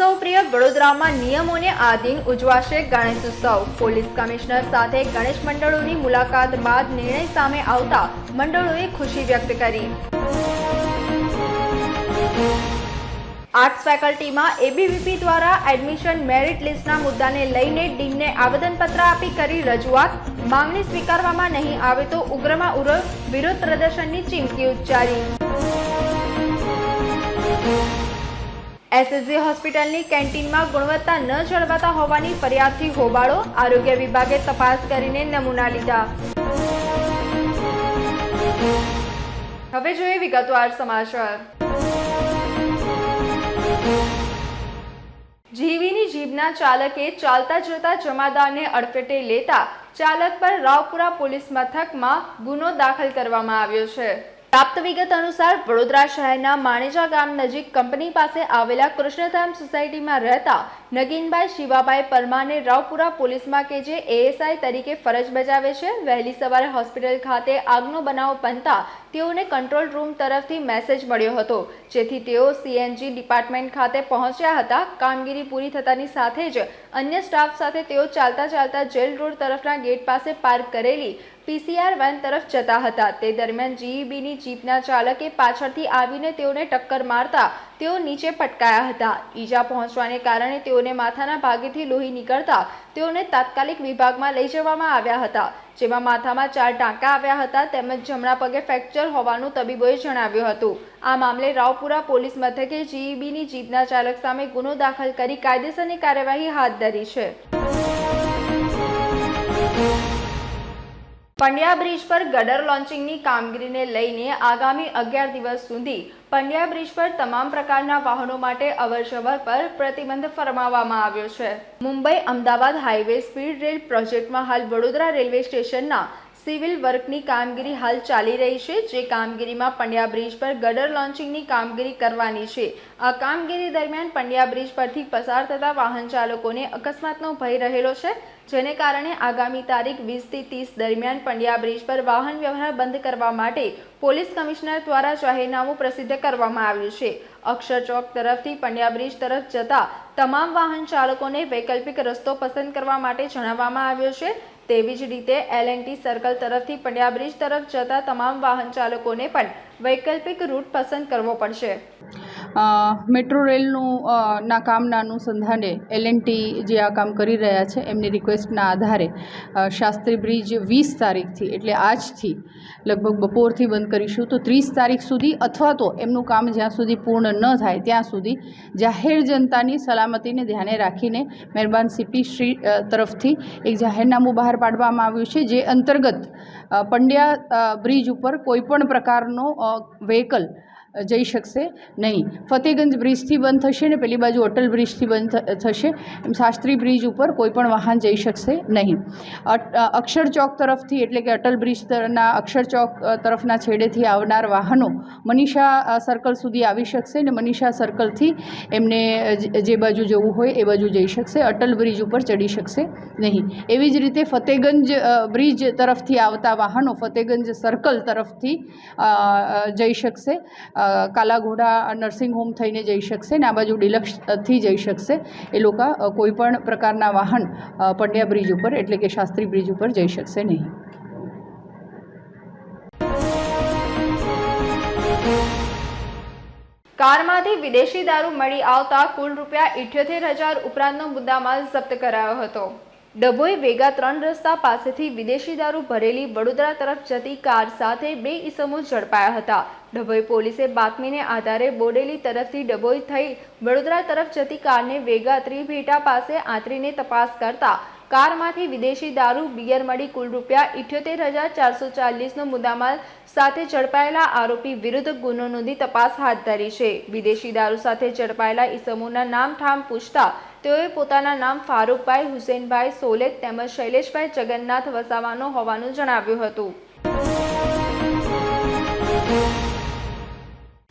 સૌપ્રિય વડોદરામાં નિયમોને આધીન ઉજવાશે ગણેશ ઉત્સવ. પોલીસ કમિશનર સાથે ગણેશ મંડળોની મુલાકાત બાદ નિર્ણય સામે આવતા મંડળોએ ખુશી વ્યક્ત કરી. આર્ટ્સ ફેકલ્ટીમાં એબીવીપી દ્વારા એડમિશન મેરિટ લિસ્ટના મુદ્દાને લઈને ડીનને આવેદનપત્ર આપી કરી રજૂઆત. માંગણી સ્વીકારવામાં નહીં આવે તો ઉગ્રમાં ઉગ્ર વિરોધ પ્રદર્શનની ચીમકી ઉચ્ચારી. એસએસજી હોસ્પિટલની કેન્ટીનમાં ગુણવત્તા ન જળવાતા હોવાની ફરિયાદથી હોબાળો આરોગ્ય વિભાગે તપાસ કરીને નમૂના લીધા. હવે જોઈએ વિગતવાર સમાચાર. જીવીની જીભના ચાલકે ચાલતા જતા જમાદારને અડફેટે લેતા ચાલક પર રાવપુરા પોલીસ મથકમાં ગુનો દાખલ કરવામાં આવ્યો છે. પ્રાપ્ત વિગત અનુસાર વડોદરા શહેરના માણેજા ગામ નજીક કંપની પાસે આવેલા કૃષ્ણધામ સોસાયટીમાં રહેતા નગીનભાઈ શિવાભાઈ પરમારને રાવપુરા પોલીસમાં કે જે એએસઆઈ તરીકે ફરજ બજાવે છે, વહેલી સવારે હોસ્પિટલ ખાતે આગનો બનાવ બનતા તેઓને કંટ્રોલ રૂમ તરફથી મેસેજ મળ્યો હતો, જેથી તેઓ સીએનજી ડિપાર્ટમેન્ટ ખાતે પહોંચ્યા હતા. કામગીરી પૂરી થતાની સાથે જ અન્ય સ્ટાફ સાથે તેઓ ચાલતા ચાલતા જેલ રોડ તરફના ગેટ પાસે પાર્ક કરેલી પીસીઆર વેન તરફ જતા હતા. તે દરમિયાન જીઈબીની જીપના ચાલકે પાછળથી આવીને તેઓને ટક્કર મારતા તેઓ નીચે પટકાયા હતા. ઈજા પહોંચવાને કારણે તેઓને માથાના ભાગેથી લોહી નીકળતા તેઓને તાત્કાલિક વિભાગમાં લઈ જવામાં આવ્યા હતા. જેમાં માથામાં ચાર ટાંકા આવ્યા હતા તેમજ જમણા પગે ફ્રેક્ચર હોવાનું તબીબોએ જણાવ્યું હતું. આ મામલે રાવપુરા પોલીસ મથકે જીઈબીની જીપના ચાલક સામે ગુનો દાખલ કરી કાયદેસરની કાર્યવાહી હાથ ધરી છે. પંડ્યા બ્રિજ પર ગડર લોન્ચિંગની કામગીરીને લઈને આગામી અગિયાર દિવસ સુધી પંડ્યા બ્રિજ પર તમામ પ્રકારના વાહનો માટે અવરજવર પર પ્રતિબંધ ફરમાવવામાં આવ્યો છે. Mumbai Ahmedabad highway speed rail પ્રોજેક્ટમાં હાલ વડોદરા રેલવે સ્ટેશનના સિવિલ વર્કની કામગીરી હાલ ચાલી રહી છે, જે કામગીરીમાં પંડ્યા બ્રિજ પર ગડર લોન્ચિંગની કામગીરી કરવાની છે. આ કામગીરી દરમિયાન પંડ્યા બ્રિજ પરથી પસાર થતા વાહન ચાલકોને અકસ્માતનો ભય રહેલો છે, જેને કારણે આગામી તારીખ વીસથી ત્રીસ દરમિયાન પંડ્યા બ્રિજ પર વાહન વ્યવહાર બંધ કરવા માટે પોલીસ કમિશનર દ્વારા જાહેરનામું પ્રસિદ્ધ કરવામાં આવ્યું છે. અક્ષર ચોક તરફથી પંડ્યા બ્રિજ તરફ જતા તમામ વાહન ચાલકોને વૈકલ્પિક રસ્તો પસંદ કરવા માટે જણાવવામાં આવ્યો છે તેવી જ રીતે એલ સર્કલ તરફથી પંડ્યા બ્રિજ તરફ જતા તમામ વાહન ચાલકોને પણ વૈકલ્પિક રૂટ પસંદ કરવો પડશે. મેટ્રો રેલનું ના કામના અનુસંધાને એલએનટી જે આ કામ કરી રહ્યા છે, એમની રિક્વેસ્ટના આધારે શાસ્ત્રી બ્રિજ વીસ તારીખથી, એટલે આજથી, લગભગ બપોરથી બંધ કરીશું, તો ત્રીસ તારીખ સુધી અથવા તો એમનું કામ જ્યાં સુધી પૂર્ણ ન થાય, ત્યાં સુધી જાહેર જનતાની સલામતીને ધ્યાને રાખીને મહેરબાન સીપી શ્રી તરફથી એક જાહેરનામું બહાર પાડવામાં આવ્યું છે, જે અંતર્ગત પંડ્યા બ્રિજ ઉપર કોઈપણ પ્રકારનો વ્હીકલ જઈ શકશે? નહીં. ફતેગંજ બ્રિજથી બંધ થશે ને પેલી બાજુ અટલ બ્રિજથી બંધ થશે, એમ શાસ્ત્રી બ્રિજ ઉપર કોઈ પણ વાહન જઈ શકશે નહીં. અક્ષર ચોક તરફથી, એટલે કે અટલ બ્રિજ તરના અક્ષર ચોક તરફના છેડેથી આવનાર વાહનો મનીષા સર્કલ સુધી આવી શકશે ને મનીષા સર્કલથી એમને જે- બાજુ જવું હોય એ બાજુ જઈ શકશે, અટલ બ્રિજ ઉપર ચડી શકશે નહીં. એવી જ રીતે ફતેગંજ બ્રિજ તરફથી આવતા વાહનો ફતેગંજ સર્કલ તરફથી જઈ શકશે. કાલાઘોડા નર્સિંગ હોમ થઈને જઈ શકશે ને આ બાજુ ડિલક્સથી જઈ શકશે. એ લોકો કોઈપણ પ્રકારના વાહન પંડ્યા બ્રિજ ઉપર એટલે કે શાસ્ત્રી બ્રિજ ઉપર જઈ શકશે નહીં. કારમાંથી વિદેશી દારૂ મળી આવતા કુલ રૂપિયા ઇઠ્યોતેર હજાર ઉપરાંતનો મુદ્દામાલ જપ્ત કરાયો હતો. ડભોઈ વેગા ત્રણ રસ્તા પાસેથી વિદેશી દારૂ ભરેલી વડોદરા તરફ જતી કાર સાથે બે ઈસમો ઝડપાયા હતા. ડભોઈ પોલીસે બાતમીને આધારે બોડેલી તરફથી ડભોઈ થઈ વડોદરા તરફ જતી કારને વેગા ત્રિભેટા પાસે આંતરીને તપાસ કરતા કારમાંથી વિદેશી દારૂ બિયર મળી કુલ રૂપિયા ઇઠ્યોતેર હજાર ચારસો ચાલીસનો મુદ્દામાલ સાથે ઝડપાયેલા આરોપી વિરુદ્ધ ગુનો નોંધી તપાસ હાથ ધરી છે. વિદેશી દારૂ સાથે ઝડપાયેલા ઈસમોના નામ ઠામ પૂછતા તેઓએ પોતાના નામ ફારૂકભાઈ હુસેનભાઈ સોલેત તેમજ શૈલેષભાઈ જગન્નાથ વસાવાનો હોવાનું જણાવ્યું હતું.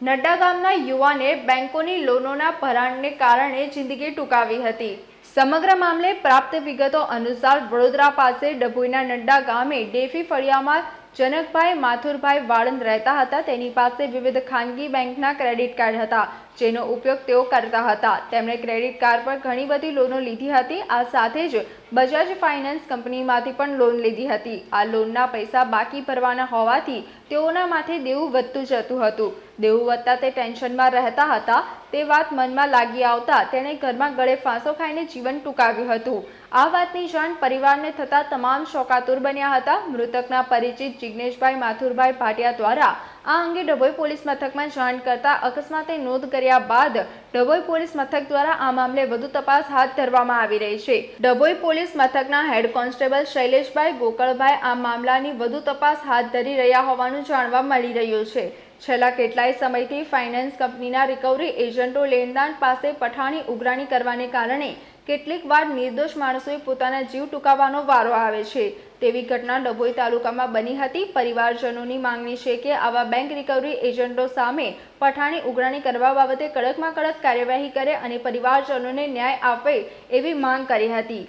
નડ્ડા ગામના યુવાને બેંકોની લોનોના ભરાણને કારણે જિંદગી ટૂંકાવી હતી. સમગ્ર મામલે પ્રાપ્ત વિગતો અનુસાર વડોદરા પાસે ડભોઈના નડ્ડા ગામે ડેફી ફળિયામાં જનકભાઈ, માથુરભાઈ વાળંદ રહેતા હતા. તેની પાસે વિવિધ ખાનગી બેંકના ક્રેડિટ કાર્ડ હતા, જેનો ઉપયોગ તેઓ કરતા હતા. તેમણે ક્રેડિટ કાર્ડ પર ઘણી બધી લોનો લીધી હતી. આ સાથે જ બજાજ ફાઇનાન્સ કંપનીમાંથી પણ લોન લીધી હતી. આ લોનના પૈસા બાકી ભરવાના હોવાથી તેઓના માથે દેવું વધતું જતું હતું. દેવું વધતા તે ટેન્શનમાં રહેતા હતા. તે વાત મનમાં લાગી આવતા તેણે ઘરમાં ગળે ફાંસો ખાઈને જીવન ટૂંકાવ્યું હતું. આ વાતની જાણ પરિવારને થતાં તમામ શોકાતુર બન્યા હતા. મૃતકના પરિચિત જિગ્નેશભાઈ માથુરભાઈ ભાટિયા દ્વારા આ અંગે ડભોઈ પોલીસ મથકમાં જાણ કરતા અકસ્માતે નોંધ કર્યા બાદ ડભોઈ પોલીસ મથક દ્વારા આ મામલે વધુ તપાસ હાથ ધરવામાં આવી રહી છે. ડભોઈ પોલીસ મથકના હેડ કોન્સ્ટેબલ શૈલેષભાઈ ગોકળભાઈ આ મામલાની વધુ તપાસ હાથ ધરી રહ્યા હોવાનું જાણવા મળી રહ્યું છે. છેલ્લા કેટલાય સમયથી ફાઇનાન્સ કંપનીના રિકવરી એજન્ટો લેણદાન પાસે પઠાણી ઉઘરાણી કરવાને કારણે કેટલીક વાર નિર્દોષ માણસોએ પોતાના જીવ ટૂંકાવવાનો વારો આવે છે. તેવી ઘટના ડભોઈ તાલુકામાં બની હતી. પરિવારજનોની માંગણી છે કે આવા બેંક રિકવરી એજન્ટો સામે પઠાણી ઉઘરાણી કરવા બાબતે કડકમાં કડક કાર્યવાહી કરે અને પરિવારજનોને ન્યાય આપે એવી માંગ કરી હતી.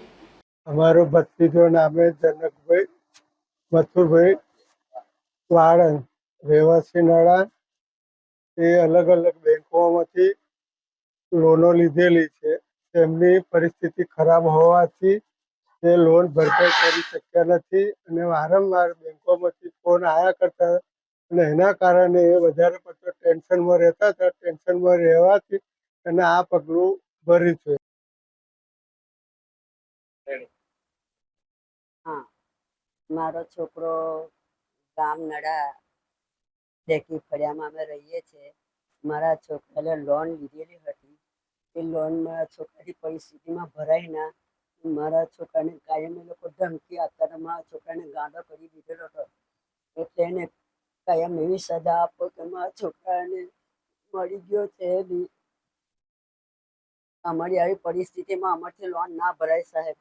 અમારો ભત્રીજો નામે જનકભાઈ મથુરભાઈ વાળંદ, રહેવાસી નાળા એ અલગ અલગ બેંકોમાંથી લોનો લીધેલી છે. તેમની પરિસ્થિતિ ખરાબ હોવાથી તે લોન ભરપાઈ કરી શક્યા નથી અને વારંવાર બેંકોમાંથી ફોન આવ્યા કરતા અને એના કારણે એ વધારે પડતો ટેન્શનમાં રહેતા હતા. ટેન્શનમાં રહેવાથી અને આ પગલું ભર્યું છે. હા. મારો છોકરો ગામ નડા ટેકી ફળિયામાં અમે રહીએ છીએ. મારા છોકરાને લોન લીધેલી હતી. એ લોન છોકરાની પરિસ્થિતિમાં ભરાય ના. મારા છોકરાને કાયમ એ લોકો ધમકી આપતા મારા છોકરાને ગાંડો કરી દીધેલો હતો. એટલે એને કાયમ એવી સજા આપો કે મારા છોકરાને મળી ગયો છે બી. અમારી આવી પરિસ્થિતિમાં અમારથી લોન ના ભરાય સાહેબ.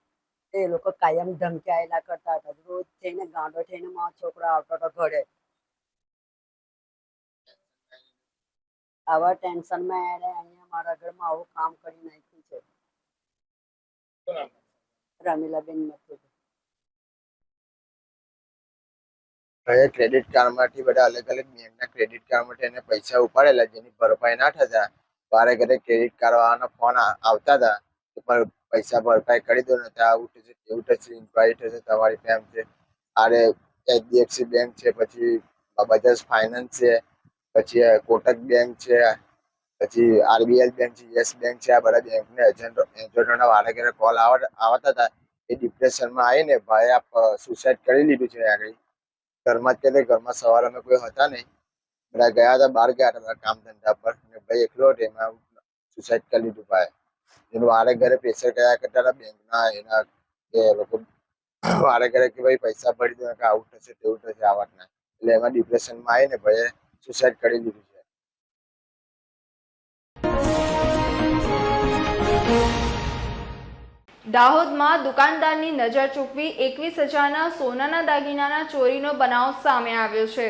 એ લોકો કાયમ ધમકાયેલા કરતા હતા. રોજ થઈને ગાંડો થઈને મારો છોકરો આવતો હતો ઘરે. આવા ટેન્શનમાં એને મારા ઘરમાં આવું કામ કરી નાખ્યું છે. રામીલાબેન મથુર. હવે ક્રેડિટ કાર્ડમાંથી બધા અલગ અલગ બેંકના ક્રેડિટ કાર્ડમાંથી એને પૈસા ઉપાડેલા જેની ભરપાઈ ના થતા વારે ઘરે ક્રેડિટ કાર્ડ વાળાના ફોન આવતા હતા કે પણ પૈસા ભરપાઈ કરી દો ને તો આવું થશે તેવું થશે ઇન્ક્વાયરી થશે તમારી ફેમ છે. આરે એચડીએફસી બેંક છે પછી બજાજ ફાઇનાન્સ છે પછી કોટક બેંક છે પછી આરબીએલ બેંક છે, યસ બેંક છે, આ બધા બેંકને એજન્ટો એજન્ટોના વારે ઘરે કોલ આવતા હતા. એ ડિપ્રેશનમાં આવીને ભાઈ આપ સુસાઇડ કરી લીધું છે આગળ. ઘરમાં જ કે ઘરમાં સવારે અમે કોઈ હતા નહીં. બધા ગયા હતા, બહાર ગયા હતા કામ ધંધા પર. અને ભાઈ એકલો હતો, એમાં સુસાઇડ કરી લીધું ભાઈ એનું વારે ઘરે પ્રેશર કર્યા કરતા હતા બેંકના, એના કે લોકો વારે ઘરે કે ભાઈ પૈસા ભરી દો, કે આવું થશે, તેવું થશે, આ વાતના. એટલે એમાં ડિપ્રેશનમાં આવીને ભાઈએ સુસાઇડ કરી લીધું દાહોદમાં દુકાનદારની નજર ચૂકવી એકવીસ હજારના સોનાના દાગીનાના ચોરીનો બનાવ સામે આવ્યો છે.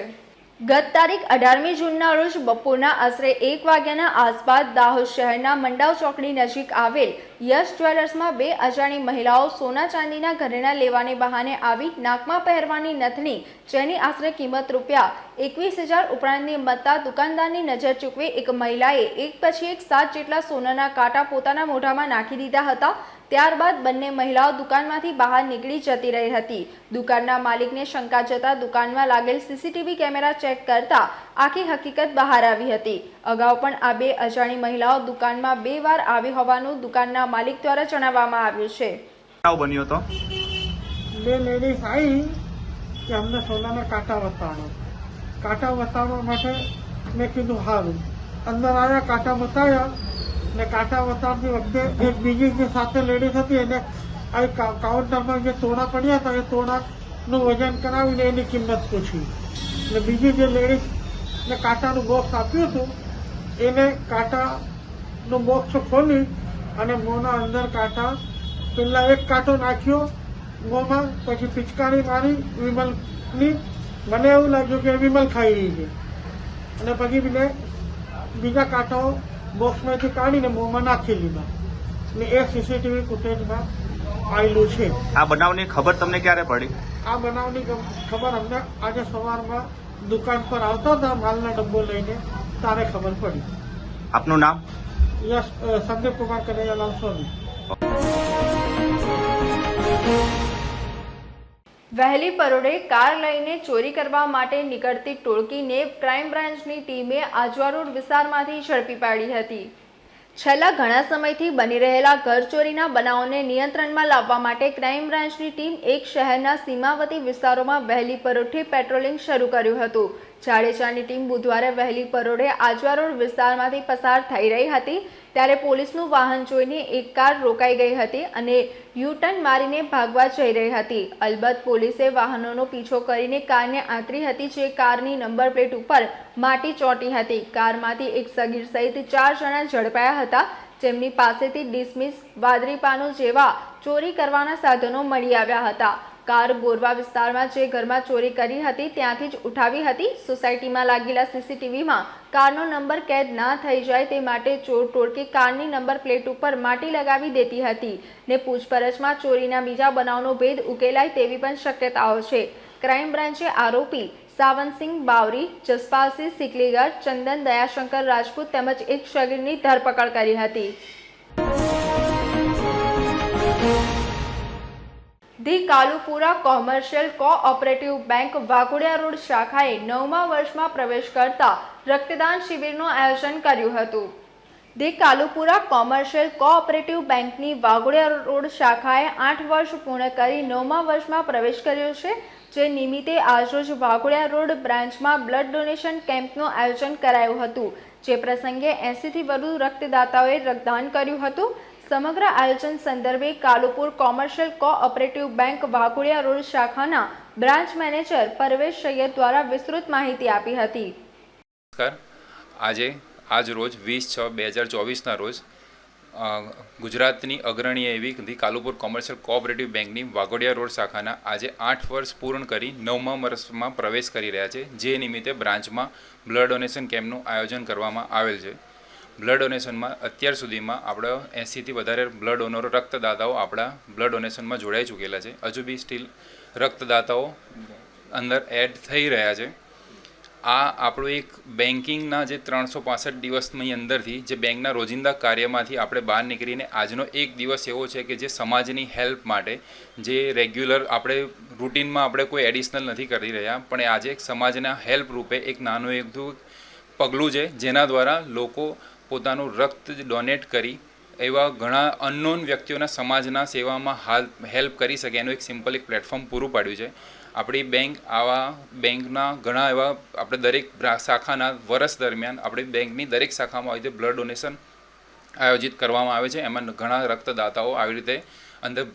ગત તારીખ અઢારમી જૂનના રોજ બપોરના આશરે એક વાગ્યાના આસપાસ દાહોદ શહેરના મંડાવ ચોકડી નજીક આવેલ યશ જ્વેલર્સમાં બે અજાણી મહિલાઓ સોના ચાંદીના ઘરેણા લેવાને બહાને આવી નાકમાં પહેરવાની નથણી જેની આશરે કિંમત રૂપિયા એકવીસ હજાર ઉપરાંતની મતતા દુકાનદારની નજર ચૂકવી એક મહિલાએ એક પછી એક સાત જેટલા સોનાના કાંટા પોતાના મોઢામાં નાખી દીધા હતા. ત્યારબાદ બંને મહિલાઓ દુકાનમાંથી બહાર નીકળી જતી રહી હતી. દુકાનના માલિકને શંકા જતા દુકાનમાં લાગેલ સીસીટીવી કેમેરા ચેક કરતા આખી હકીકત બહાર આવી હતી. અગાઉ પણ આ બે અજાણી મહિલાઓ દુકાનમાં બે વાર આવી હોવાનું દુકાનના માલિક દ્વારા જણાવવામાં આવ્યું છે. બન્યો હતો? બે લેડીઝ આવી કે અમને સોનાના કાંટા વસાવવા માટે મેં કીધું સારું અંદર આવ્યા કાંટા બતાવ્યા ને કાંટા બતાવતી વખતે એક બીજી જે સાથે લેડીઝ હતી, એને કાઉન્ટરમાં જે સોના પડ્યા હતા, એ સોનાનું વજન કરાવીને એની કિંમત પૂછી. ને બીજી જે લેડીઝ ને કાંટાનું બોક્સ આપ્યું હતું, એને કાંટાનું બોક્સ ખોલી અને મોંના અંદર કાંટા પેલા એક કાંટો નાખ્યો, મોંમાં પછી પિચકારી મારી, વિમલની. મને એવું લાગ્યું કે વિમલ ખાઈ રહી છે. અને પછી મેં બીજા કાંટાઓ બોક્સમાંથી કાઢીને મોંમાં નાખી લીધા. ને એ સીસીટીવી ફૂટેજમાં આવેલું છે. આ બનાવની ખબર તમને ક્યારે પડી? આ બનાવની ખબર અમને આજે સવારમાં દુકાન પર આવતા હતા માલનો ડબ્બો લઈને તારે ખબર પડી. આપનું નામ? યસ સંદીપ કુમાર કનૈયાલાલ સોની. વહેલી પરોડે કાર લઈને ચોરી કરવા માટે નીકળતી ટોળકીને ક્રાઇમ બ્રાન્ચની ટીમે આજવારોડ વિસ્તારમાંથી ઝડપી પાડી હતી. છેલ્લા ઘણા સમયથી બની રહેલા ઘરચોરીના બનાવોને નિયંત્રણમાં લાવવા માટે ક્રાઇમ બ્રાન્ચની ટીમ એક શહેરના સીમાવતી વિસ્તારોમાં વહેલી પરોઠે પેટ્રોલિંગ શરૂ કર્યું હતું. જાડેજાની ટીમ બુધવારે વહેલી પરોડે આજવા રોડ વિસ્તારમાંથી પસાર થઈ રહી હતી. ત્યારે પોલીસનું વાહન જોઈને એક કાર રોકાઈ ગઈ હતી અને યુટર્ન મારીને ભાગવા જઈ રહી હતી. અલબત્ત પોલીસે વાહનોનો પીછો કરીને કારને આંતરી હતી જે કારની નંબર પ્લેટ ઉપર માટી ચોંટી હતી. કારમાંથી એક સગીર સહિત ચાર જણા ઝડપાયા હતા. જેમની પાસેથી ડિસમિસ વાદરી પાનો જેવા ચોરી કરવાના સાધનો મળી આવ્યા હતા. કાર ગોરવા વિસ્તારમાં જે ઘરમાં ચોરી કરી હતી, ત્યાંથી જ ઉઠાવી હતી. સોસાયટીમાં લાગેલા સીસીટીવીમાં કારનો નંબર કેદ ના થઈ જાય તે માટે ચોર ટોળકી કારની નંબર પ્લેટ ઉપર માટી લગાવી દેતી હતી ને પૂછપરછમાં ચોરીના બીજા બનાવનો ભેદ ઉકેલાય તેવી પણ શક્યતાઓ છે. ક્રાઇમ બ્રાન્ચે આરોપી સાવંતસિંહ બાવરી, જસપાલસિંહ સિકલીગર, ચંદન દયાશંકર રાજપૂત તેમજ એક શગીરની ધરપકડ કરી હતી. The Kalupura commercial cooperative bank Waghodiya road શાખાએ નવમા વર્ષમાં પ્રવેશ કરતા રક્તદાન શિબિરનું આયોજન કર્યું હતું. ધી કાલુપુરા કોમર્શિયલ કોઓપરેટિવ બેંકની વાઘોડિયા રોડ શાખાએ આઠ વર્ષ પૂર્ણ કરી નવમા વર્ષમાં પ્રવેશ કર્યો છે, જે નિમિત્તે આજરોજ વાઘોડિયા રોડ બ્રાન્ચમાં બ્લડ ડોનેશન કેમ્પનું આયોજન કરાયું હતું. જે પ્રસંગે એંસીથી વધુ રક્તદાતાઓએ રક્તદાન કર્યું હતું. સમગ્ર આયોજન સંદર્ભે Kalupur commercial cooperative bank Waghodiya road શાખાના બ્રાન્ચ મેનેજર પરવેશ સૈયદ દ્વારા વિસ્તૃત માહિતી આપી હતી. નમસ્કાર. આજે, આજ રોજ વીસ છ બે હજાર ચોવીસના રોજ ગુજરાતની અગ્રણી એવી કાલુપુર કોમર્શિયલ કોઓપરેટિવ બેંકની વાઘોડિયા રોડ શાખાના આજે આઠ વર્ષ પૂર્ણ કરી નવમા વર્ષમાં પ્રવેશ કરી રહ્યા છે. જે નિમિત્તે બ્રાન્ચમાં બ્લડ ડોનેશન કેમ્પનું આયોજન કરવામાં આવેલ છે. બ્લડ ડોનેશનમાં અત્યાર સુધીમાં આપણે એંસીથી વધારે બ્લડ ડોનરો રક્તદાતાઓ આપણા બ્લડ ડોનેશનમાં જોડાઈ ચૂકેલા છે. હજુ બી સ્ટીલ રક્તદાતાઓ અંદર એડ થઈ રહ્યા છે. આ આપણું એક બેન્કિંગના જે ત્રણસો પાસઠ દિવસની અંદરથી જે બેંકના રોજિંદા કાર્યમાંથી આપણે બહાર નીકળીને આજનો એક દિવસ એવો છે કે જે સમાજની હેલ્પ માટે જે રેગ્યુલર આપણે રૂટીનમાં આપણે કોઈ એડિશનલ નથી કરી રહ્યા, પણ આજે સમાજના હેલ્પ રૂપે એક નાનું એક પગલું છે, જેના દ્વારા લોકો પોતાનું રક્ત ડોનેટ કરી એવા ઘણા અનનોન વ્યક્તિઓના સમાજના સેવામાં હાલ હેલ્પ કરી શકે. એનું એક સિમ્પલ એક પ્લેટફોર્મ પૂરું પાડ્યું છે. આપણી બેંક આવા બેંકના ઘણા એવા આપણે દરેક શાખાના વર્ષ દરમિયાન આપણી બેંકની દરેક શાખામાં આવી રીતે બ્લડ ડોનેશન આયોજિત કરવામાં આવે છે. એમાં ઘણા રક્તદાતાઓ આવી રીતે અંદર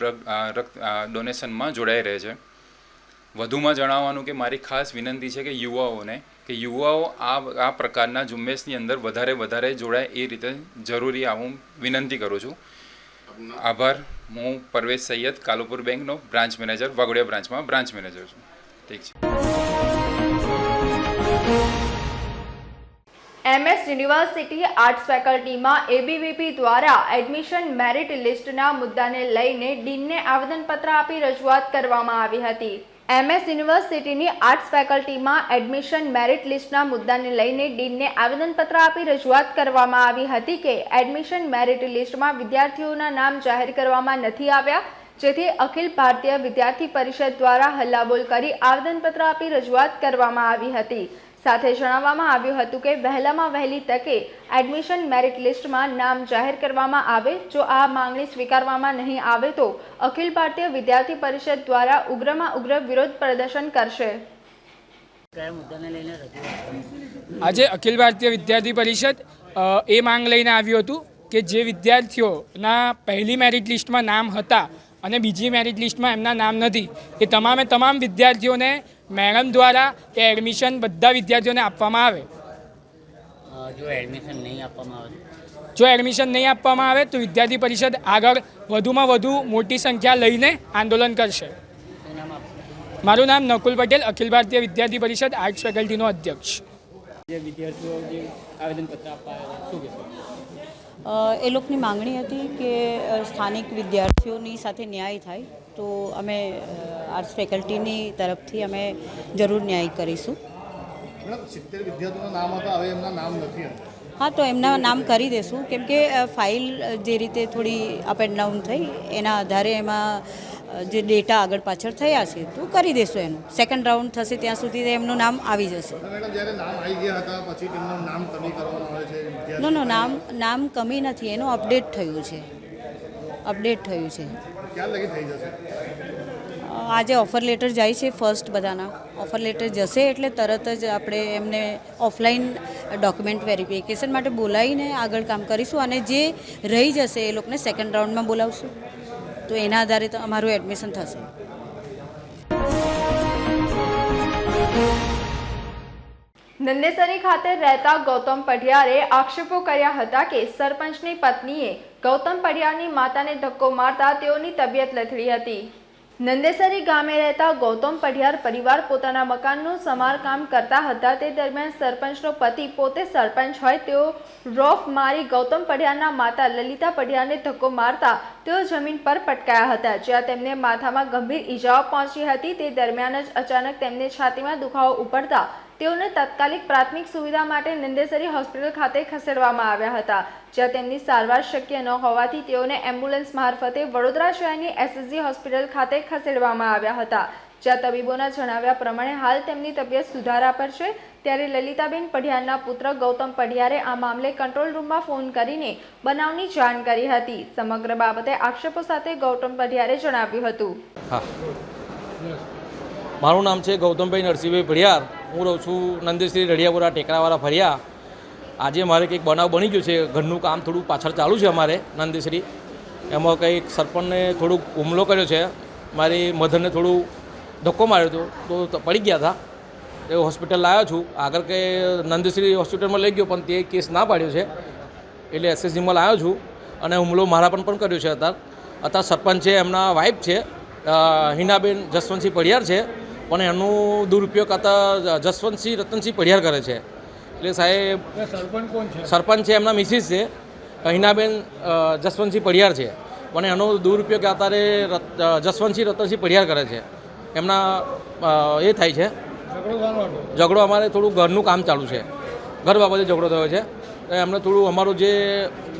રક્ત ડોનેશનમાં જોડાઈ રહે છે. વધુમાં જણાવવાનું કે મારી ખાસ વિનંતી છે કે યુવાઓને કે યુવાઓ આ આ પ્રકારના ઝુંબેશની અંદર વધારે વધારે જોડાય એ રીતે જરૂરી આ હું વિનંતી કરું છું. આભાર. હું પરવેશ સૈયદ, કાલુપુર બેંકનો બ્રાન્ચ મેનેજર, વાઘોડિયા બ્રાન્ચમાં બ્રાન્ચ મેનેજર છું. ઠીક છે. એમએસ યુનિવર્સિટી આર્ટ્સ ફેકલ્ટીમાં એબીવીપી દ્વારા એડમિશન મેરિટ લિસ્ટના મુદ્દાને લઈને ડીનને આવેદનપત્ર આપી રજૂઆત કરવામાં આવી હતી. એમએસ યુનિવર્સિટીની આર્ટ્સ ફેકલ્ટીમાં એડમિશન મેરિટ લિસ્ટના મુદ્દાને લઈને ડીનને આવેદનપત્ર આપી રજૂઆત કરવામાં આવી હતી કે એડમિશન મેરિટ લિસ્ટમાં વિદ્યાર્થીઓના નામ જાહેર કરવામાં નથી આવ્યા, જેથી અખિલ ભારતીય વિદ્યાર્થી પરિષદ દ્વારા હલ્લાબોલ કરી આવેદનપત્ર આપી રજૂઆત કરવામાં આવી હતી. સાથે જણાવવામાં આવ્યું હતું કે વહેલામાં વહેલી તકે એડમિશન મેરિટ લિસ્ટમાં નામ જાહેર કરવામાં આવે. જો આ માંગણી સ્વીકારવામાં નહીં આવે તો અખિલ ભારતીય વિદ્યાર્થી પરિષદ દ્વારા ઉગ્રમાં ઉગ્ર વિરોધ પ્રદર્શન કરશે. કયા મુદ્દાને લઈને રજૂઆત કરી? આજે અખિલ ભારતીય વિદ્યાર્થી પરિષદ એ માંગ લઈને આવ્યું હતું કે જે વિદ્યાર્થીઓના પહેલી મેરિટ લિસ્ટમાં નામ હતા અને બીજી મેરિટ લિસ્ટમાં એમના નામ નથી. એ તમામે તમામ વિદ્યાર્થીઓને મેડમ દ્વારા કે એડમિશન બધા વિદ્યાર્થીઓને આપવામાં આવે. જો એડમિશન નહીં આપવામાં આવે તો? જો એડમિશન નહીં આપવામાં આવે તો વિદ્યાર્થી પરિષદ આગળ વધુમાં વધુ મોટી સંખ્યા લઈને આંદોલન કરશે. મારું નામ નકુલ પટેલ અખિલ ભારતીય વિદ્યાર્થી પરિષદ આર્ટ્સ ફેકલ્ટીનો અધ્યક્ષ. જે વિદ્યાર્થીઓ જે આવેદનપત્ર આપવા શું કહેશો? એ લોકોની માંગણી હતી કે સ્થાનિક વિદ્યાર્થીઓની સાથે ન્યાય થાય. તો અમે આર્ટ્સ ફેકલ્ટીની તરફથી અમે જરૂર ન્યાય કરીશું. સિત્તેર વિદ્યાર્થીઓના નામ હતા હવે એમના નામ નથી હા તો એમના નામ કરી દેશું. કેમ કે ફાઇલ જે રીતે થોડી અપ એન્ડ ડાઉન થઈ એના આધારે એમાં જે ડેટા આગળ પાછળ થયા છે તો કરી દેશું એનું. સેકન્ડ રાઉન્ડ થશે ત્યાં સુધી એમનું નામ આવી જશે. નો નો નામ નામ કમી નથી એનું અપડેટ થયું છે. અપડેટ થયું છે. આજે ઓફર લેટર જાય છે ફર્સ્ટ બધાના. ઓફર લેટર જશે એટલે તરત જ આપણે એમને ઓફલાઈન ડોક્યુમેન્ટ વેરિફિકેશન માટે બોલાવીને આગળ કામ કરીશું અને જે રહી જશે એ લોકોને સેકન્ડ રાઉન્ડમાં બોલાવશું. તો એના આધારે તો અમારું એડમિશન થશે. નંદેસરી ખાતે રહેતા ગૌતમ પઢિયારે આક્ષેપો કર્યા હતા કે સરપંચની પત્નીએ ગૌતમ પઢિયારની માતાને ધક્કો મારતા તેઓની તબિયત લથડી હતી. નંદેસરી ગામે રહેતા ગૌતમ પઢિયાર પરિવાર પોતાના મકાનનું સમારકામ કરતા હતા. તે દરમિયાન સરપંચનો પતિ, પોતે સરપંચ હોય, તેઓ રોફ મારી ગૌતમ પઢિયારના માતા લલિતા પઢિયારને ધક્કો મારતા તેઓ જમીન પર પટકાયા હતા, જ્યાં તેમને માથામાં ગંભીર ઈજાઓ પહોંચી હતી. તે દરમિયાન જ અચાનક તેમને છાતીમાં દુખાવો ઉપડતા તેઓને તાત્કાલિક પ્રાથમિક સુવિધા માટે નંદેસરી હોસ્પિટલ ખાતે ખસેડવામાં આવ્યા હતા, જ્યાં તેમની સારવાર શક્ય ન હોવાથી તેઓને એમ્બ્યુલન્સ મારફતે વડોદરા શહેરની એસએસજી હોસ્પિટલ ખાતે ખસેડવામાં આવ્યા હતા. જ્યાં તબીબોના જણાવ્યા પ્રમાણે હાલ તેમની તબિયત સુધારા પર છે. ત્યારે લલિતાબેન પઢિયારના પુત્ર ગૌતમ પઢિયારે આ મામલે કંટ્રોલ રૂમમાં ફોન કરીને બનાવની જાણ કરી હતી. સમગ્ર બાબતે આક્ષેપો સાથે ગૌતમ પઢિયારે જણાવ્યું હતું. મારું નામ છે ગૌતમભાઈ નરસિંહભાઈ ભડિયાર હું રહું છું નંદેશ્રી રડિયાપુરા ટેકરાવાળા ફર્યા આજે મારે કંઈક બનાવ બની ગયો છે. ઘરનું કામ થોડું પાછળ ચાલુ છે અમારે, નંદેશ્રી. એમાં કંઈક સરપંચને થોડુંક હુમલો કર્યો છે. મારી મધરને થોડું ધક્કો માર્યો હતો. તો પડી ગયા હતા. એ હોસ્પિટલ લાવ્યો છું. આગળ કે નંદેશ્રી હોસ્પિટલમાં લઈ ગયો, પણ તે કેસ ના પાડ્યો છે. એટલે એસએસજીમાં લાવ્યો છું. અને હુમલો મારા પણ પણ કર્યો છે અત્યારે. અત્યારે સરપંચ છે, એમના વાઇફ છે. હિનાબેન જસવંતસિંહ પડિયાર છે. પણ એનો દુરુપયોગ કરતા જસવંતસિંહ રતનસિંહ પઢિયાર કરે છે. એટલે સાહેબ સરપંચ કોણ છે? સરપંચ છે એમના મિસિસ છે હિનાબેન જસવંતસિંહ પઢિયાર છે. પણ એનો દુરુપયોગ અત્યારે જસવંતસિંહ રતનસિંહ પઢિયાર કરે છે. એમના એ થાય છે. ઝઘડો અમારે થોડું ઘરનું કામ ચાલુ છે. ઘર બાબતે ઝઘડો થયો છે. તો એમને થોડું અમારું જે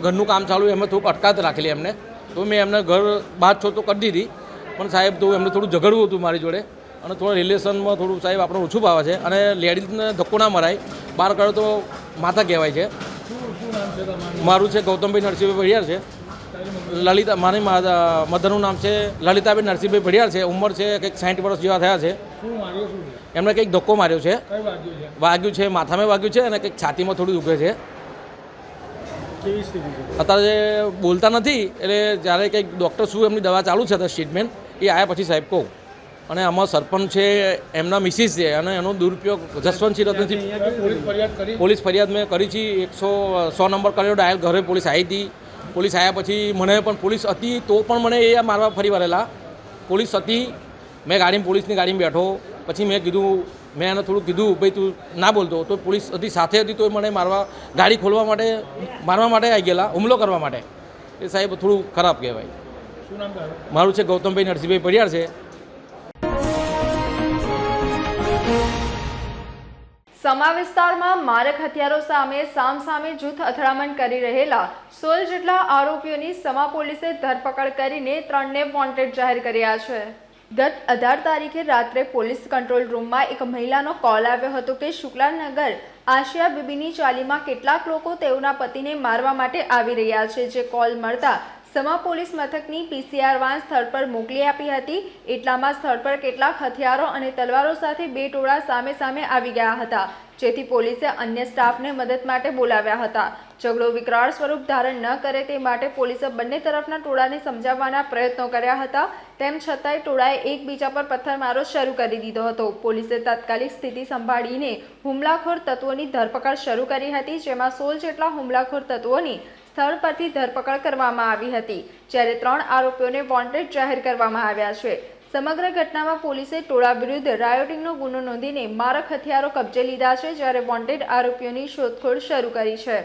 ઘરનું કામ ચાલુ એમને થોડુંક અટકાત રાખેલી એમને. તો મેં એમને ઘર બહાર છો તો કરી દીધી. પણ સાહેબ તો એમને થોડું ઝઘડવું હતું મારી જોડે. અને થોડા રિલેશનમાં થોડું સાહેબ આપણે ઓછું ભાવે છે. અને લેડીઝને ધક્કો ના મરાય. બહાર કાઢો તો માતા કહેવાય છે. મારું છે ગૌતમભાઈ નરસિંહભાઈ ભડિયાર છે. લલિતા મારી મધરનું નામ છે લલિતાબેન નરસિંહભાઈ ભડિયાર છે. ઉંમર છે કંઈક સાઠ વર્ષ જેવા થયા છે. એમણે કંઈક ધક્કો માર્યો છે. વાગ્યું છે, માથામાં વાગ્યું છે અને કંઈક છાતીમાં થોડું દુખે છે. અત્યારે બોલતા નથી, એટલે જ્યારે કંઈક ડૉક્ટર શું એમની દવા ચાલુ છે ટ્રીટમેન્ટ એ આવ્યા પછી સાહેબ કહું. અને આમાં સરપંચ છે એમના મિસિસ છે અને એનો દુરુપયોગ જસવંતસિંહ રતનસિંહ પોલીસ ફરિયાદ મેં કરી છે એકસો સો નંબર કર્યો ડાયલ ઘરે પોલીસ આવી હતી. પોલીસ આવ્યા પછી મને પણ પોલીસ હતી તો પણ મને એ મારવા ફરી વળેલા. પોલીસ હતી મેં ગાડીમાં પોલીસની ગાડીમાં બેઠો. પછી મેં કીધું મેં એને થોડું કીધું ભાઈ તું ના બોલતો. તો પોલીસ હતી સાથે હતી તો મને મારવા ગાડી ખોલવા માટે મારવા માટે આવી ગયેલા હુમલો કરવા માટે. એ સાહેબ થોડું ખરાબ કહેવાય. મારું છે ગૌતમભાઈ નરસિંહભાઈ પરિયાર છે. સમા વિસ્તારમાં મારક હથિયારો સામે સામસામે જૂથ અથડામણ કરી રહેલા સોળ જેટલા આરોપીઓની સમા પોલીસે ધરપકડ કરીને ત્રણને વોન્ટેડ જાહેર કર્યા છે. ગત અઢાર તારીખે રાત્રે પોલીસ કંટ્રોલ રૂમમાં એક મહિલાનો કોલ આવ્યો હતો કે શુક્લાનગર આશિયા બીબીની ચાલીમાં કેટલાક લોકો તેઓના પતિને મારવા માટે આવી રહ્યા છે, જે કોલ મળતા સમા પોલીસ મથકની પીસીઆર વાન સ્થળ પર મોકલી આપી હતી. એટલામાં સ્થળ પર કેટલાક હથિયારો અને તલવારો સાથે બે ટોળા સામે સામે આવી ગયા હતા. જેથી પોલીસે અન્ય સ્ટાફને મદદ માટે બોલાવ્યા હતા. ઝઘડો વિકરાળ સ્વરૂપ ધારણ ન કરે તે માટે પોલીસે બંને તરફના ટોળાને સમજાવવાના પ્રયત્નો કર્યા હતા. તેમ છતાંય ટોળાએ એકબીજા પર પથ્થરમારો શરૂ કરી દીધો હતો. પોલીસે તાત્કાલિક સ્થિતિ સંભાળીને હુમલાખોર તત્વોની ધરપકડ શરૂ કરી હતી, જેમાં સોળ જેટલા હુમલાખોર તત્વોની સ્થળ પરથી ધરપકડ કરવામાં આવી હતી, જ્યારે ત્રણ આરોપીઓને વોન્ટેડ જાહેર કરવામાં આવ્યા છે. સમગ્ર ઘટનામાં પોલીસે ટોળા વિરુદ્ધ રાયોટિંગનો ગુનો નોંધીને મારક હથિયારો કબજે લીધા છે, જ્યારે વોન્ટેડ આરોપીઓની શોધખોળ શરૂ કરી છે.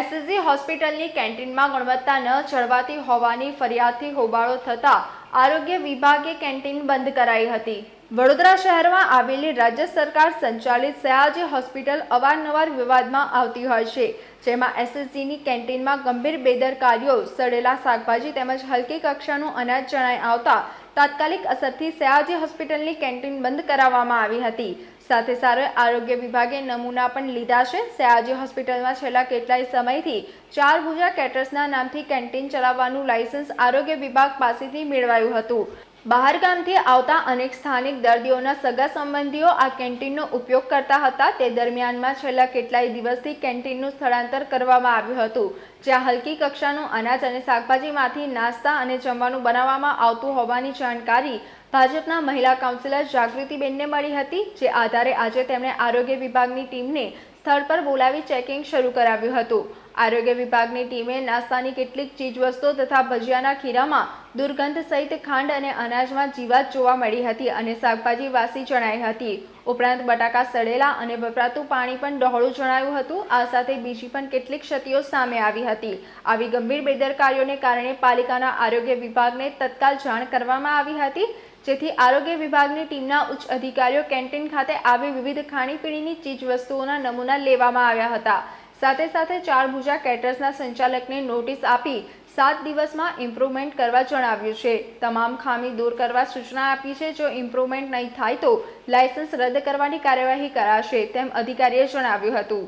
એસએસજી હોસ્પિટલની કેન્ટીનમાં ગુણવત્તા ન જળવાતી હોવાની ફરિયાદથી હોબાળો થતા આરોગ્ય વિભાગે કેન્ટીન બંધ કરાઈ હતી. વડોદરા શહેરમાં આવેલી રાજ્ય સરકાર સંચાલિત સયાજી હોસ્પિટલ અવારનવાર વિવાદમાં આવતી હોય છે, જેમાં એસએસજીની કેન્ટીનમાં ગંભીર બેદરકારીઓ, સડેલા શાકભાજી તેમજ હલકી કક્ષાનું અનાજ જણાઈ આવતા તાત્કાલિક અસરથી સયાજી હોસ્પિટલની કેન્ટીન બંધ કરાવવામાં આવી હતી. સાથે સાથે આરોગ્ય વિભાગે નમૂના પણ લીધા છે. સયાજી હોસ્પિટલમાં છેલ્લા કેટલાય સમયથી ચાર ભુજા કેટર્સના નામથી કેન્ટીન ચલાવવાનું લાયસન્સ આરોગ્ય વિભાગ પાસેથી મેળવાયું હતું. બહાર ગામથી આવતા અનેક સ્થાનિક દર્દીઓના સગા સંબંધીઓ આ કેન્ટીનનો ઉપયોગ કરતા હતા. તે દરમિયાનમાં છેલ્લા કેટલાય દિવસથી કેન્ટીનનું સ્થળાંતર કરવામાં આવ્યું હતું, જ્યાં હલકી કક્ષાનું અનાજ અને શાકભાજીમાંથી નાસ્તા અને જમવાનું બનાવવામાં આવતું હોવાની જાણકારી ભાજપના મહિલા કાઉન્સિલર જાગૃતિબેનને મળી હતી, જે આધારે આજે તેમણે આરોગ્ય વિભાગની ટીમને સ્થળ પર બોલાવી ચેકિંગ શરૂ કરાવ્યું હતું. આરોગ્ય વિભાગની ટીમે નાસ્તાની કેટલીક ચીજવસ્તુઓ તથા ભજીયાના ખીરામાં દુર્ગંધ સહિત ખાંડ અને અનાજમાં જીવાત જોવા મળી હતી અને શાકભાજી વાસી જણાઈ હતી. ઉપરાંત બટાકા સડેલા અને વપરાતું પાણી પણ ડહોળું જણાયું હતું. આ સાથે બીજી પણ કેટલીક ક્ષતિઓ સામે આવી હતી. આવી ગંભીર બેદરકારીઓને કારણે પાલિકાના આરોગ્ય વિભાગને તત્કાલ જાણ કરવામાં આવી હતી, જેથી આરોગ્ય વિભાગની ટીમના ઉચ્ચ અધિકારીઓ કેન્ટીન ખાતે આવી વિવિધ ખાણીપીણીની ચીજવસ્તુઓના નમૂના લેવામાં આવ્યા હતા. સાથે સાથે ચાર ભુજા કેટર્સના સંચાલકને નોટિસ આપી સાત દિવસમાં ઇમ્પ્રુવમેન્ટ કરવા જણાવ્યું છે. તમામ ખામી દૂર કરવા સૂચના આપી છે. જો ઇમ્પ્રુવમેન્ટ નહીં થાય તો લાયસન્સ રદ કરવાની કાર્યવાહી કરાશે, તેમ અધિકારીએ જણાવ્યું હતું.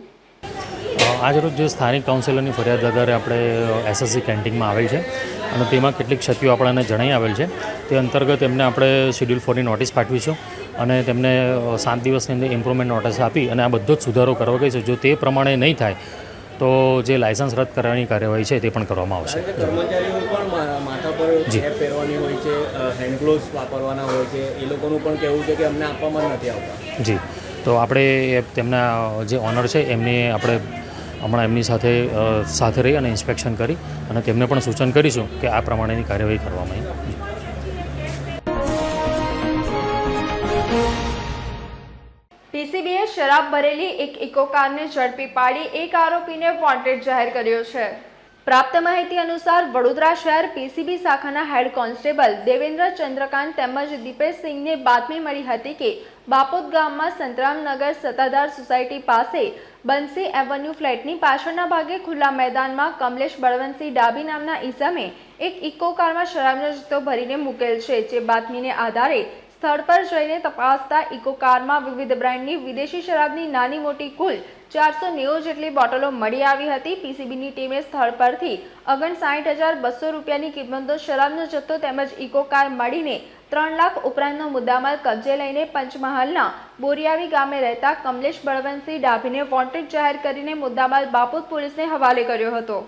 આજરોજ જે સ્થાનિક કાઉન્સિલરની ફરિયાદ આધારે આપણે એસએસસી કેન્ટીનમાં આવેલ છે અને તેમાં કેટલીક ક્ષતિઓ આપણને જણાઈ આવેલ છે. તે અંતર્ગત એમને આપણે શેડ્યુલ ફોરની નોટિસ પાઠવીશું. અને તેમને સાત દિવસની અંદર ઇમ્પ્રુવમેન્ટ નોટિસ આપી અને આ બધો જ સુધારો કરવા કહી છે. જો તે પ્રમાણે નહીં થાય તો જે લાયસન્સ રદ કરવાની કાર્યવાહી છે તે પણ કરવામાં આવશે. જી. પહેરવાની હોય છે હેન્ડ વાપરવાના હોય છે. એ લોકોનું પણ કહેવું છે કે અમને આપવામાં નથી આવતા. જી. તો આપણે તેમના જે ઓનર છે એમને આપણે હમણાં એમની સાથે સાથે રહી અને ઇન્સ્પેક્શન કરી અને તેમને પણ સૂચન કરીશું કે આ પ્રમાણેની કાર્યવાહી કરવામાં શરાબ ભરેલી એક ઇકો કારને ઝડપી પાડી એક આરોપીને વોન્ટેડ જાહેર કર્યો છે. પ્રાપ્ત માહિતી અનુસાર વડોદરા શહેર પીસીબી શાખાના હેડ કોન્સ્ટેબલ દેવેન્દ્ર ચંદ્રકાંત તેમજ દીપેશ સિંહને બાતમી મળી હતી કે બાપોદ ગામમાં સંતરામનગર સત્તાધાર સોસાયટી પાસે બંસી એવન્યુ ફ્લેટની પાછળના ભાગે ખુલ્લા મેદાનમાં કમલેશ બળવંતસિંહ ડાબી નામના ઈસમે એક ઇકો કારમાં શરાબનો જથ્થો ભરીને મૂકેલ છે, જે બાતમીને આધારે સ્થળ પર જઈને તપાસતા ઇકો કારમાં વિવિધ બ્રાન્ડની વિદેશી શરાબની નાની મોટી કુલ ચારસો નેવું જેટલી બોટલો મળી આવી હતી. પીસીબીની ટીમે સ્થળ પરથી ઓગણસાઠ હજાર બસો રૂપિયાની કિંમતનો શરાબનો જથ્થો તેમજ ઇકો કાર મળીને ત્રણ લાખ ઉપરાંતનો મુદ્દામાલ કબજે લઈને પંચમહાલના બોરિયાવી ગામે રહેતા કમલેશ બળવંતસિંહ ડાભીને વોન્ટેડ જાહેર કરીને મુદ્દામાલ બાપુત પોલીસને હવાલે કર્યો હતો.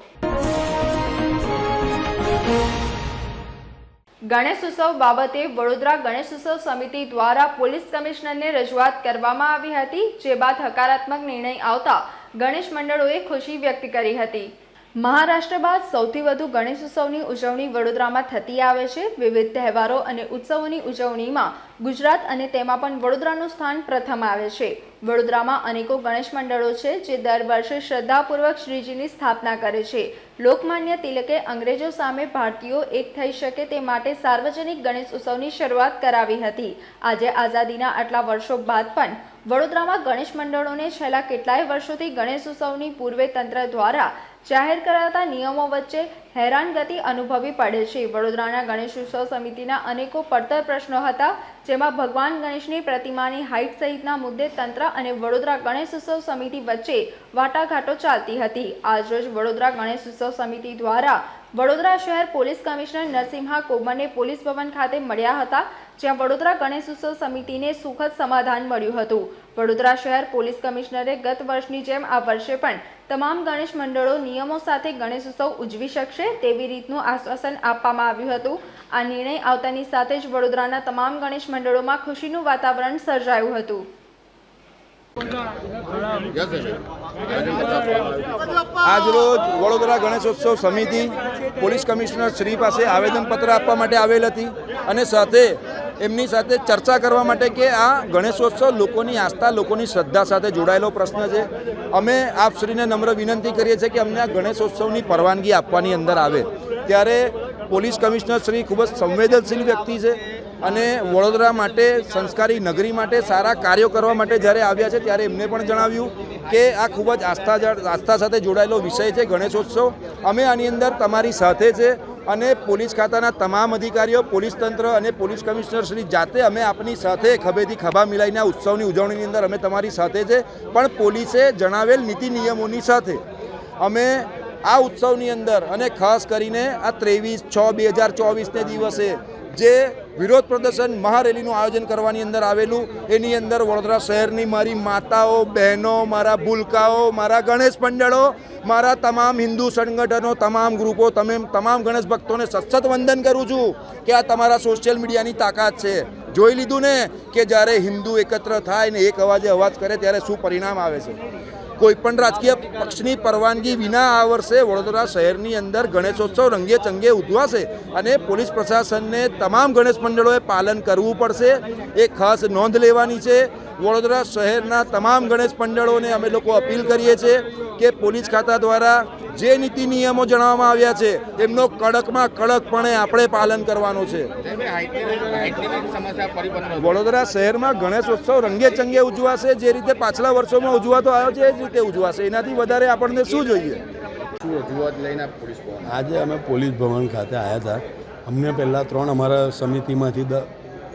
ગણેશ ઉત્સવ બાબતે વડોદરા ગણેશ ઉત્સવ સમિતિ દ્વારા પોલીસ કમિશનરને રજૂઆત કરવામાં આવી હતી, જે બાદ હકારાત્મક નિર્ણય આવતા ગણેશ મંડળોએ ખુશી વ્યક્ત કરી હતી. મહારાષ્ટ્ર બાદ સૌથી વધુ ગણેશ ઉત્સવની ઉજવણી વડોદરામાં થતી આવે છે. વિવિધ તહેવારો અને ઉત્સવોની ઉજવણીમાં ગુજરાત અને તેમાં પણ વડોદરાનું સ્થાન પ્રથમ આવે છે. વડોદરામાં અનેકો ગણેશ મંડળો છે જે દર વર્ષે શ્રદ્ધાપૂર્વક શ્રીજીની સ્થાપના કરે છે. લોકમાન્ય તિલકે અંગ્રેજો સામે ભારતીયો એક થઈ શકે તે માટે સાર્વજનિક ગણેશ ઉત્સવની શરૂઆત કરાવી હતી. આજે આઝાદીના આટલા વર્ષો બાદ પણ વડોદરામાં ગણેશ મંડળોને છેલ્લા કેટલાય વર્ષોથી ગણેશ ઉત્સવની પૂર્વે તંત્ર દ્વારા જાહેર કરાતા નિયમો વચ્ચે હેરાનગતિ અનુભવી પડે છે. વડોદરાના ગણેશ ઉત્સવ સમિતિના અનેકો પડતર પ્રશ્નો હતા, જેમાં ભગવાન ગણેશની પ્રતિમાની હાઇટ સહિતના મુદ્દે તંત્ર અને વડોદરા ગણેશ ઉત્સવ સમિતિ વચ્ચે વાટાઘાટો ચાલતી હતી. આજરોજ વડોદરા ગણેશ ઉત્સવ સમિતિ દ્વારા વડોદરા શહેર પોલીસ કમિશનર નરસિંહા કોમરને પોલીસ ભવન ખાતે મળ્યા હતા, જ્યાં વડોદરા ગણેશ ઉત્સવ સમિતિને સુખદ સમાધાન મળ્યું હતું. વડોદરા શહેર પોલીસ કમિશનરે ગત વર્ષની જેમ આ વર્ષે પણ તમામ ગણેશ મંડળો નિયમો સાથે ગણેશ ઉત્સવ ઉજવી શકશે તેવી રીતનું આશ્વાસન આપવામાં આવ્યું હતું. આ નિર્ણય આવતાની સાથે જ વડોદરાના તમામ ગણેશ મંડળોમાં ખુશીનું વાતાવરણ સર્જાયું હતું. આજરોજ વડોદરા ગણેશોત્સવ સમિતિ પોલીસ કમિશનર શ્રી પાસે આવેદનપત્ર આપવા માટે આવેલ હતી અને સાથે એમની સાથે ચર્ચા કરવા માટે કે આ ગણેશોત્સવ લોકોની આસ્થા, લોકોની શ્રદ્ધા સાથે જોડાયેલો પ્રશ્ન છે. અમે આપશ્રીને નમ્ર વિનંતી કરીએ છીએ કે અમને આ ગણેશોત્સવની પરવાનગી આપવાની અંદર આવે. ત્યારે પોલીસ કમિશનર શ્રી ખૂબ જ સંવેદનશીલ વ્યક્તિ છે. અને વડોદરા માટે, સંસ્કારી નગરી માટે સારા કાર્યો કરવા માટે જ્યારે આવ્યા છે, ત્યારે એમને પણ જણાવ્યું કે આ ખૂબ જ આસ્થા આસ્થા સાથે જોડાયેલો વિષય છે ગણેશોત્સવ. અમે આની અંદર તમારી સાથે છે અને પોલીસ ખાતાના તમામ અધિકારીઓ, પોલીસ તંત્ર અને પોલીસ કમિશનર શ્રી જાતે અમે આપની સાથે ખભેથી ખભા મિલાઈને આ ઉત્સવની ઉજવણીની અંદર અમે તમારી સાથે છે. પણ પોલીસે જણાવેલ નીતિ નિયમોની સાથે અમે આ ઉત્સવની અંદર અને ખાસ કરીને આ ત્રેવીસ છ બે હજાર ચોવીસને દિવસે જે વિરોધ પ્રદર્શન મહારેલીનું આયોજન કરવાની અંદર આવેલું, એની અંદર વડોદરા શહેરની મારી માતાઓ, બહેનો, મારા ભૂલકાઓ, મારા ગણેશ મંડળો મારા તમામ હિન્દુ સંગઠનો, તમામ ગ્રુપો, તમે તમામ ગણેશ ભક્તોને સતત વંદન કરું છું કે આ તમારા સોશિયલ મીડિયાની તાકાત છે. જોઈ લીધું ને કે જ્યારે હિન્દુ એકત્ર થાય ને એક અવાજે અવાજ કરે ત્યારે શું પરિણામ આવે છે? કોઈ પણ રાજકીય પક્ષની પરવાનગી વિના આ વર્ષે વડોદરા શહેરની અંદર ગણેશોત્સવ રંગે ચંગે ઉજવાશે અને પોલીસ પ્રશાસનને તમામ ગણેશ મંડળોએ પાલન કરવું પડશે. એ ખાસ નોંધ લેવાની છે. વડોદરા શહેરના તમામ ગણેશ મંડળોને અમે લોકો અપીલ કરીએ છીએ કે પોલીસ ખાતા દ્વારા જે નીતિ નિયમો જણાવવામાં આવ્યા છે એમનો કડકમાં કડકપણે આપણે પાલન કરવાનું છે. વડોદરા શહેરમાં ગણેશોત્સવ રંગે ચંગે ઉજવાશે જે રીતે પાછલા વર્ષોમાં ઉજવાતો આવ્યો છે એ જ રીતે ઉજવાશે. એનાથી વધારે આપણને શું જોઈએ? આજે અમે પોલીસ ભવન ખાતે આવ્યા હતા. અમને પહેલાં ત્રણ અમારા સમિતિમાંથી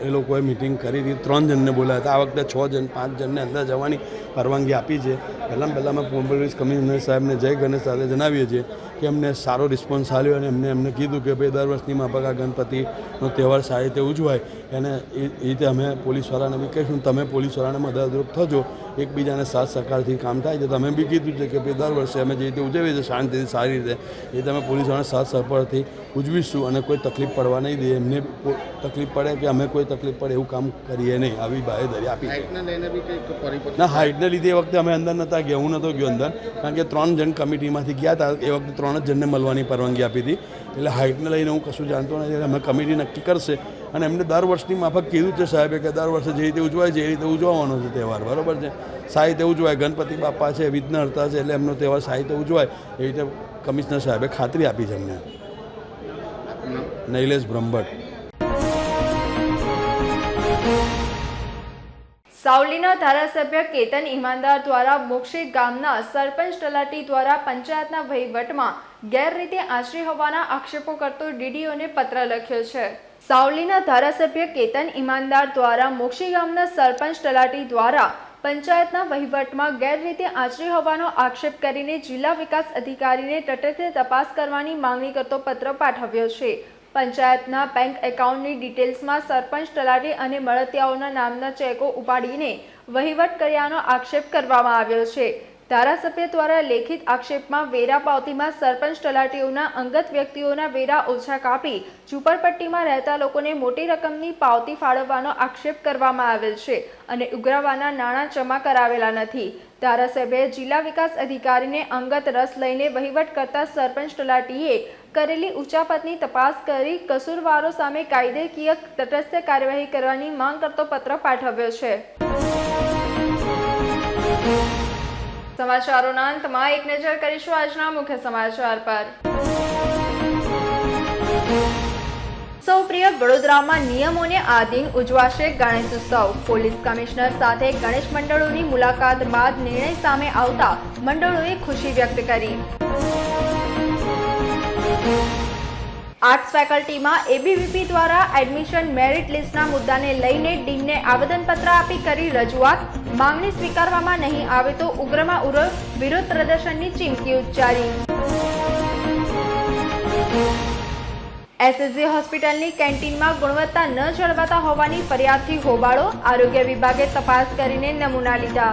એ લોકોએ મિટિંગ કરી હતી. ત્રણ જણને બોલાયા હતા. આ વખતે છ જણ, પાંચ જણને અંદર જવાની પરવાનગી આપી છે. પહેલાં પહેલાં અમે પોલીસ કમિશનર સાહેબને જય ગણેશ સાથે જણાવીએ છીએ. કે અમને સારો રિસ્પોન્સ આવ્યો અને એમને એમને કીધું કે ભાઈ દર વર્ષની માફક ગણપતિનો તહેવાર સારી રીતે ઉજવાય. એને એ રીતે અમે પોલીસવાળાને બી કહીશું તમે પોલીસવાળાને મદદરૂપ થજો. એકબીજાને સાથ સહકારથી કામ થાય છે. તમે બી કીધું છે કે ભાઈ દર વર્ષે અમે જે રીતે ઉજવીએ છીએ શાંતિથી સારી રીતે એ તમે પોલીસવાળાને સાથ સહકારથી ઉજવીશું અને કોઈ તકલીફ પડવા નહીં દઈએ. એમને તકલીફ પડે કે અમે કોઈ તકલીફ પડે એવું કામ કરીએ નહીં. આવી બાહેધરી આપી ના હાઇટને લીધે એ વખતે અમે અંદર નહોતા ગયા. હું નહોતો ગયો અંદર. કારણ કે ત્રણ જણ કમિટીમાંથી ગયા હતા. એ વખતે ત્રણ જ જણને મળવાની પરવાનગી આપી હતી. એટલે હાઇટને લઈને હું કશું જાણતો નથી. એટલે અમે કમિટી નક્કી કરશે. અને એમને દર વર્ષની માફક કીધું છે સાહેબે કે દર વર્ષે જે રીતે ઉજવાય છે એ રીતે ઉજવવાનો છે તહેવાર. બરાબર છે? સારી રીતે ઉજવાય. ગણપતિ બાપા છે વિઘ્નહર્તા છે એટલે એમનો તહેવાર સારી રીતે ઉજવાય. એ રીતે કમિશનર સાહેબે ખાતરી આપી છે અમને. નૈલેશ બ્રહ્મભટ્ટ. સાવલીના ધારાસભ્ય કેતન ઈમાનદાર દ્વારા મોક્ષી ગામના સરપંચ તલાટી દ્વારા પંચાયતના વહીવટમાં ગેરરીતે આચરી હોવાના આક્ષેપો કરતો ડીડીઓને પત્ર લખ્યો છે. સાવલીના ધારાસભ્ય કેતન ઈમાનદાર દ્વારા મોક્ષી ગામના સરપંચ તલાટી દ્વારા પંચાયતના વહીવટમાં ગેરરીતે આચરી હોવાનો આક્ષેપ કરીને જિલ્લા વિકાસ અધિકારીને તટસ્થ તપાસ કરવાની માંગણી કરતો પત્ર પાઠવ્યો છે. પંચાયતના બેંક એકાઉન્ટની ડિટેલ્સમાં સરપંચ તલાટી અને મળતિયાઓના નામના ચેકો ઉપાડીને વહીવટ કર્યાનો આક્ષેપ કરવામાં આવ્યો છે. ધારાસભ્ય દ્વારા લેખિત આક્ષેપમાં વેરા પાવતીમાં સરપંચ તલાટીઓના અંગત વ્યક્તિઓના વેરા ઓછા કાપી ઝુંપડપટ્ટીમાં રહેતા લોકોને મોટી રકમની પાવતી ફાળવવાનો આક્ષેપ કરવામાં આવેલ છે અને ઉઘરાવાના નાણાં જમા કરાવેલા નથી. ધારાસભ્યએ જિલ્લા વિકાસ અધિકારીને અંગત રસ લઈને વહીવટ કરતા સરપંચ તલાટીએ કરેલી ઉચાપતની તપાસ કરી કસૂરવારો સામે કાયદેકીય તટસ્થ કાર્યવાહી કરવાની માંગ કરતો પત્ર પાઠવ્યો છે. સમાચારોના અંતમાં એક નજર કરીશું આજના મુખ્ય સમાચાર પર. સૌપ્રિય વડોદરામાં નિયમોને આધીન ઉજવાશે ગણેશ ઉત્સવ. પોલીસ કમિશનર સાથે ગણેશ મંડળોની મુલાકાત બાદ નિર્ણય સામે આવતા મંડળોએ ખુશી વ્યક્ત કરી. આર્ટ્સ ફેકલ્ટીમાં એબીવીપી દ્વારા એડમિશન મેરિટ લિસ્ટના મુદ્દાને લઈને ડીનને આવેદનપત્ર આપી કરી રજૂઆત. માંગણી સ્વીકારવામાં નહીં આવે તો ઉગ્રમાં ઉગ્ર વિરોધ પ્રદર્શનની ચીમકી ઉચ્ચારી. એસએસજી હોસ્પિટલની કેન્ટીનમાં ગુણવત્તા ન જળવાતા હોવાની ફરિયાદથી હોબાળો. આરોગ્ય વિભાગે તપાસ કરીને નમૂના લીધા.